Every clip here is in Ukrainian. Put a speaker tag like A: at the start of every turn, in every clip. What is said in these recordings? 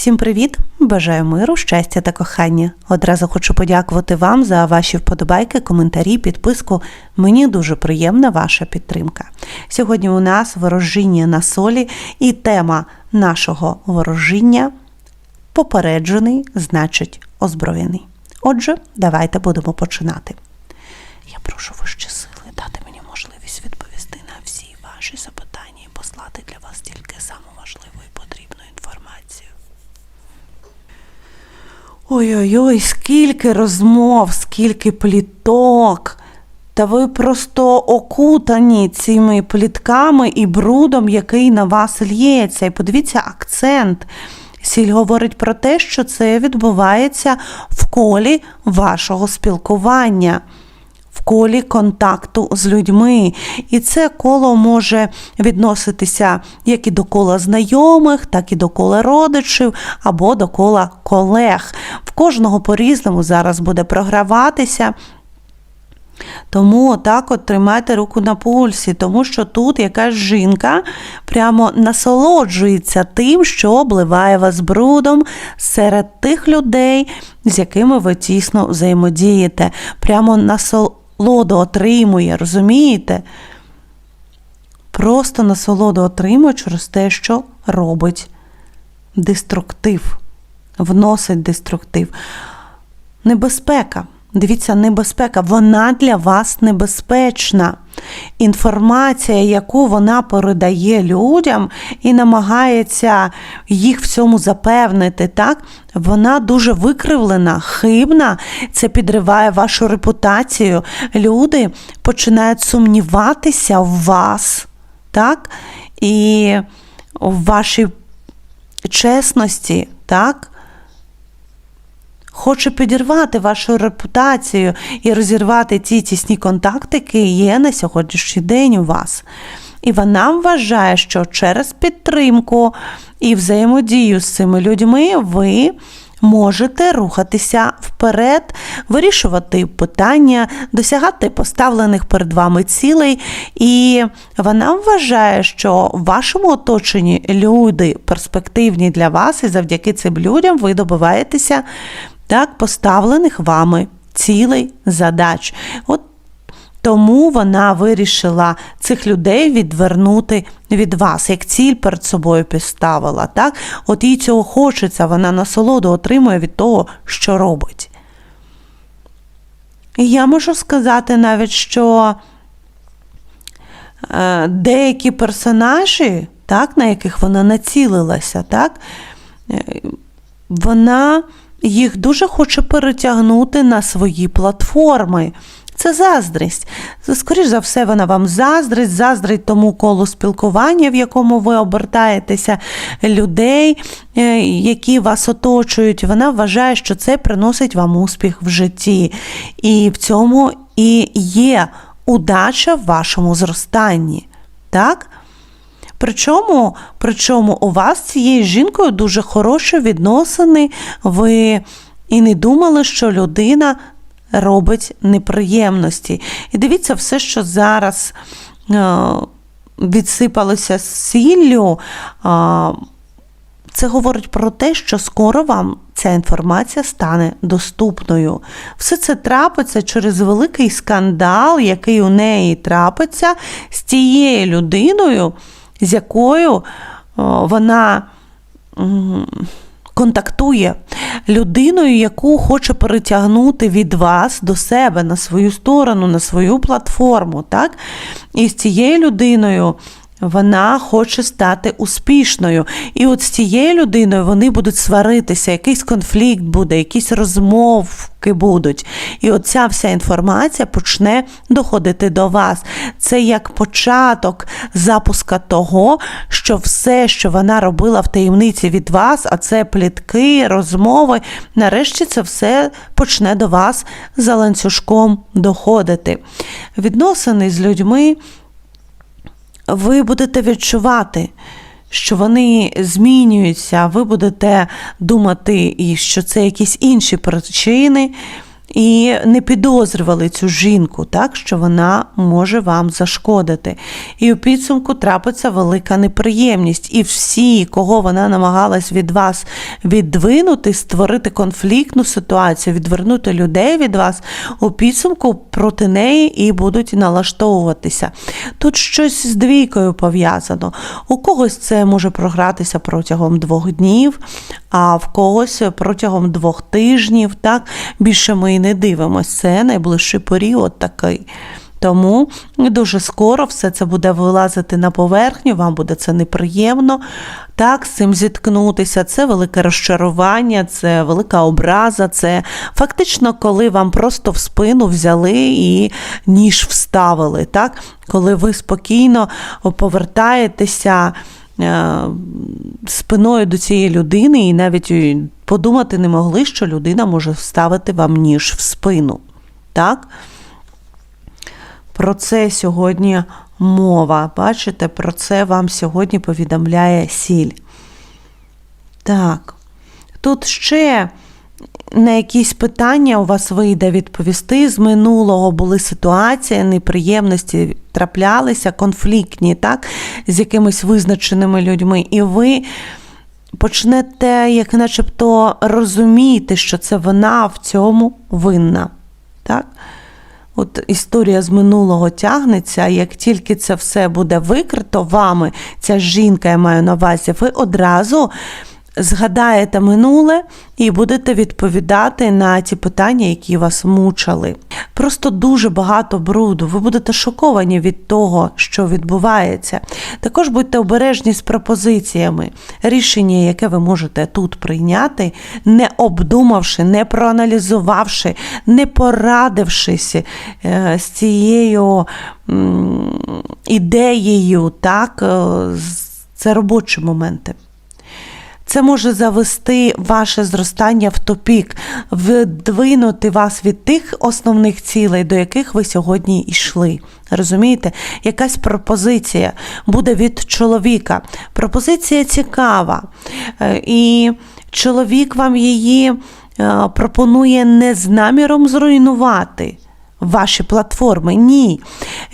A: Всім привіт! Бажаю миру, щастя та кохання. Одразу хочу подякувати вам за ваші вподобайки, коментарі, підписку. Мені дуже приємна ваша підтримка. Сьогодні у нас ворожіння на солі, і тема нашого ворожіння попереджений, значить озброєний. Отже, давайте будемо починати. Я прошу вищі сили дати мені можливість відповісти на всі ваші запитання і послати для вас тільки саму Ой-ой-ой, скільки розмов, скільки пліток. Та ви просто окутані цими плітками і брудом, який на вас лється. І подивіться акцент. Сіль говорить про те, що це відбувається в колі вашого спілкування, в колі контакту з людьми. І це коло може відноситися як і до кола знайомих, так і до кола родичів або до кола колег. В кожного по-різному зараз буде програватися. Тому отак от тримайте руку на пульсі, тому що тут якась жінка прямо насолоджується тим, що обливає вас брудом серед тих людей, з якими ви тісно взаємодієте. Прямо насолоду отримує, розумієте? Просто насолоду отримує через те, що робить деструктив, вносить деструктив. Небезпека. Дивіться, небезпека, вона для вас небезпечна. Інформація, яку вона передає людям і намагається їх в цьому запевнити, так? вона дуже викривлена, хибна, це підриває вашу репутацію. Люди починають сумніватися в вас, так? і в вашій чесності, так? Хоче підірвати вашу репутацію і розірвати ті тісні контакти, які є на сьогоднішній день у вас. І вона вважає, що через підтримку і взаємодію з цими людьми ви можете рухатися вперед, вирішувати питання, досягати поставлених перед вами цілей. І вона вважає, що в вашому оточенні люди перспективні для вас, і завдяки цим людям ви добиваєтеся так поставлених вами цілей задач. От тому вона вирішила цих людей відвернути від вас, як ціль перед собою підставила. Так? От їй цього хочеться, вона насолоду отримує від того, що робить. І я можу сказати навіть, що е, деякі персонажі, так, на яких вона націлилася, так, е, вона їх дуже хоче перетягнути на свої платформи. Це заздрість. Скоріш за все, вона вам заздрить, заздрить тому колу спілкування, в якому ви обертаєтеся, людей, е, які вас оточують. Вона вважає, що це приносить вам успіх в житті. І в цьому і є удача в вашому зростанні. Так? Причому, причому у вас з цією жінкою дуже хороші відносини, ви і не думали, що людина робить неприємності. І дивіться, все, що зараз е, відсипалося з сіллю, це говорить про те, що скоро вам ця інформація стане доступною. Все це трапиться через великий скандал, який у неї трапиться з тією людиною з якою вона контактує людиною, яку хоче перетягнути від вас до себе на свою сторону, на свою платформу. так? І з цією людиною вона хоче стати успішною. І от з цією людиною вони будуть сваритися, якийсь конфлікт буде, якісь розмовки будуть. І оця вся інформація почне доходити до вас. Це як початок запуска того, що все, що вона робила в таємниці від вас, а це плітки, розмови, нарешті це все почне до вас за ланцюжком доходити. Відносини з людьми ви будете відчувати, що вони змінюються, ви будете думати, і що це якісь інші причини. і не підозрювали цю жінку, так, що вона може вам зашкодити. І у підсумку трапиться велика неприємність. І всі, кого вона намагалась від вас віддвинути, створити конфліктну ситуацію, відвернути людей від вас, у підсумку проти неї і будуть налаштовуватися. Тут щось з двійкою пов'язано. У когось це може програтися протягом двох днів, а в когось протягом двох тижнів. Так? Більше ми і не дивимося. Це найближчий період такий. Тому дуже скоро все це буде вилазити на поверхню, вам буде це неприємно. Так, з цим зіткнутися, це велике розчарування, це велика образа, це фактично, коли вам просто в спину взяли і ніж вставили. Так? Коли ви спокійно повертаєтеся е, спиною до цієї людини, і навіть подумати не могли, що людина може вставити вам ніж в спину. Так? Про це сьогодні мова. Бачите, про це вам сьогодні повідомляє сіль. Так. Тут ще на якісь питання у вас вийде відповісти. З минулого були ситуації, неприємності траплялися, конфліктні, так, з якимись визначеними людьми. І ви почнете, як начебто, розуміти, що це вона в цьому винна. От історія з минулого тягнеться, як тільки це все буде викрито вами, ця жінка, я маю на увазі, ви одразу згадаєте минуле і будете відповідати на ті питання, які вас мучили. Просто дуже багато бруду. Ви будете шоковані від того, що відбувається. Також будьте обережні з пропозиціями. Рішення, яке ви можете тут прийняти, не обдумавши, не проаналізувавши, не порадившись е, з цією ідеєю, так, е, це робочі моменти. Це може завести ваше зростання в топік, видвинути вас від тих основних цілей, до яких ви сьогодні йшли. Розумієте, якась пропозиція буде від чоловіка. Пропозиція цікава. Е, І чоловік вам її е, пропонує не з наміром зруйнувати. Ваші платформи. Ні.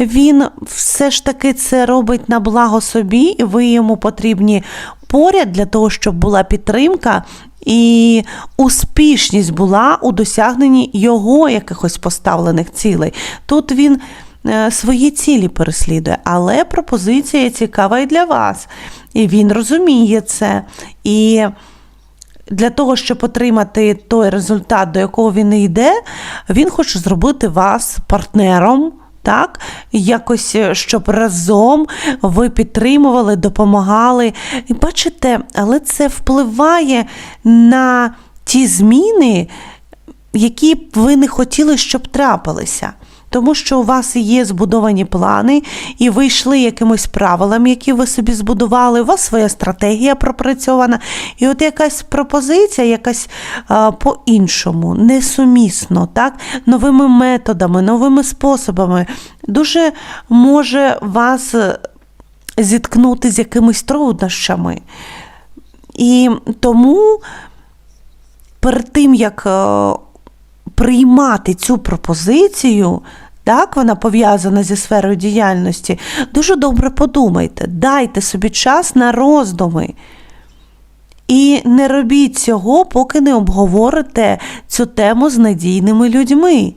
A: Він все ж таки це робить на благо собі, і ви йому потрібні поряд для того, щоб була підтримка і успішність була у досягненні його якихось поставлених цілей. Тут він е, свої цілі переслідує, але пропозиція цікава і для вас. І він розуміє це. І для того, щоб отримати той результат, до якого він йде, він хоче зробити вас партнером. Так, якось, е, щоб разом ви підтримували, допомагали. І бачите, але це впливає на ті зміни, які б ви не хотіли, щоб трапилися. Тому що у вас є збудовані плани, і ви йшли якимось правилам, які ви собі збудували, у вас своя стратегія пропрацьована. І от якась пропозиція, якась по-іншому, несумісно, так? новими методами, новими способами, дуже може вас зіткнути з якимись труднощами. І тому перед тим, як приймати цю пропозицію, так, вона пов'язана зі сферою діяльності, дуже добре подумайте, дайте собі час на роздуми. І не робіть цього, поки не обговорите цю тему з надійними людьми.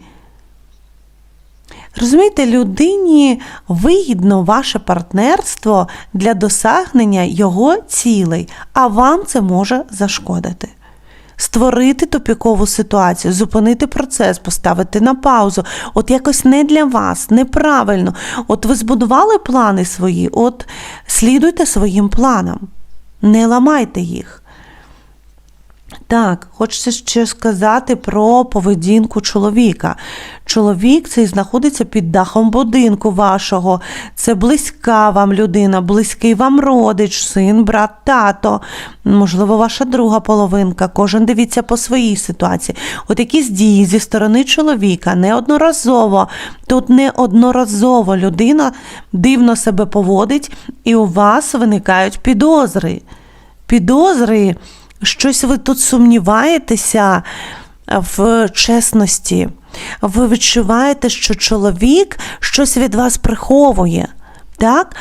A: Розумієте, людині вигідно ваше партнерство для досягнення його цілей, а вам це може зашкодити створити тупікову ситуацію, зупинити процес, поставити на паузу. От якось не для вас, неправильно. От ви збудували плани свої, от слідуйте своїм планам, не ламайте їх. Так, хочеться ще сказати про поведінку чоловіка. Чоловік цей знаходиться під дахом будинку вашого. Це близька вам людина, близький вам родич, син, брат, тато, можливо, ваша друга половинка. Кожен дивіться по своїй ситуації. От якісь дії зі сторони чоловіка неодноразово, тут неодноразово людина дивно себе поводить, і у вас виникають підозри. Підозри щось ви тут сумніваєтеся, в чесності. Ви відчуваєте, що чоловік щось від вас приховує. Так?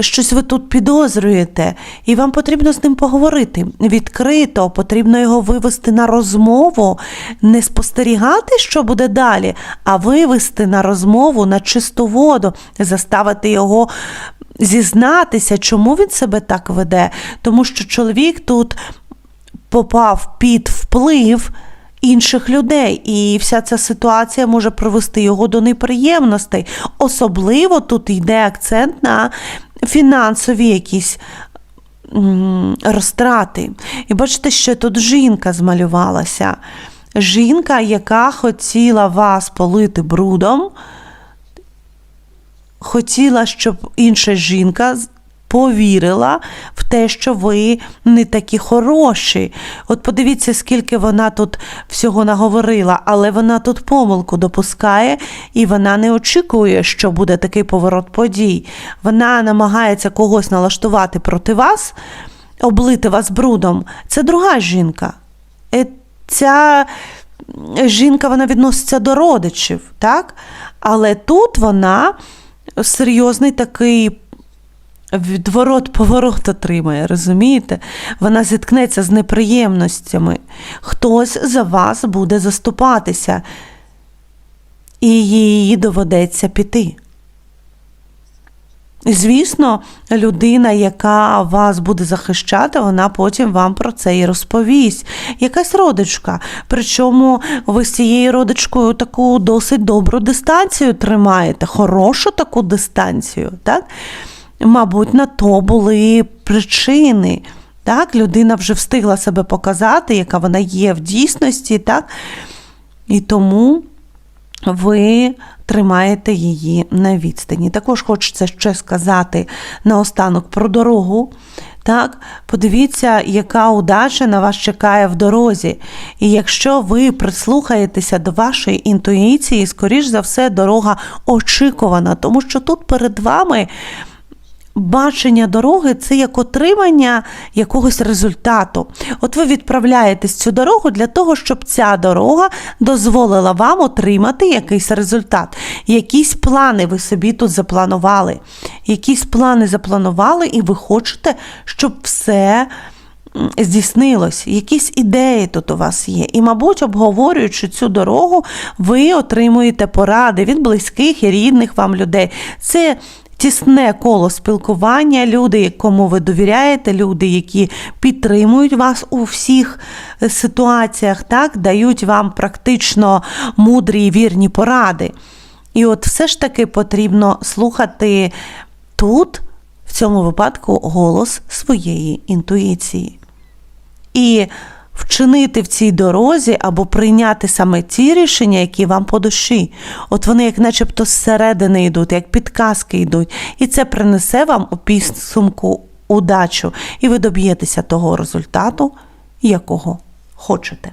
A: Щось ви тут підозрюєте, і вам потрібно з ним поговорити відкрито, потрібно його вивести на розмову, не спостерігати, що буде далі, а вивести на розмову на чисту воду, заставити його зізнатися, чому він себе так веде. Тому що чоловік тут попав під вплив інших людей, і вся ця ситуація може привести його до неприємностей. Особливо тут йде акцент на фінансові якісь розтрати. І бачите, що тут жінка змалювалася. Жінка, яка хотіла вас полити брудом, хотіла, щоб інша жінка повірила в те, що ви не такі хороші. От подивіться, скільки вона тут всього наговорила, але вона тут помилку допускає, і вона не очікує, що буде такий поворот подій. Вона намагається когось налаштувати проти вас, облити вас брудом. Це друга жінка. Е, Ця жінка вона відноситься до родичів, так? Але тут вона серйозний такий відворот-поворот отримає, розумієте? Вона зіткнеться з неприємностями. Хтось за вас буде заступатися, і їй доведеться піти. Звісно, людина, яка вас буде захищати, вона потім вам про це і розповість. Якась родичка. Причому ви з цією родичкою таку досить добру дистанцію тримаєте, хорошу таку дистанцію. Так? Мабуть, на то були причини. Так? Людина вже встигла себе показати, яка вона є в дійсності, так? І тому ви тримаєте її на відстані. Також хочеться ще сказати наостанок про дорогу. Так, подивіться, яка удача на вас чекає в дорозі. І якщо ви прислухаєтеся до вашої інтуїції, скоріш за все, дорога очікувана, тому що тут перед вами бачення дороги це як отримання якогось результату. От ви відправляєтесь цю дорогу для того, щоб ця дорога дозволила вам отримати якийсь результат. Якісь плани ви собі тут запланували. Якісь плани запланували, і ви хочете, щоб все. Здійснилось, якісь ідеї тут у вас є. І, мабуть, обговорюючи цю дорогу, ви отримуєте поради від близьких і рідних вам людей. Це тісне коло спілкування, люди, кому ви довіряєте, люди, які підтримують вас у всіх е, ситуаціях, так, дають вам практично мудрі і вірні поради. І от все ж таки потрібно слухати тут, в цьому випадку, голос своєї інтуїції. І вчинити в цій дорозі або прийняти саме ті рішення, які вам по душі. От вони, як начебто, зсередини йдуть, як підказки йдуть. І це принесе вам у підсумку удачу, і ви доб'єтеся того результату, якого хочете.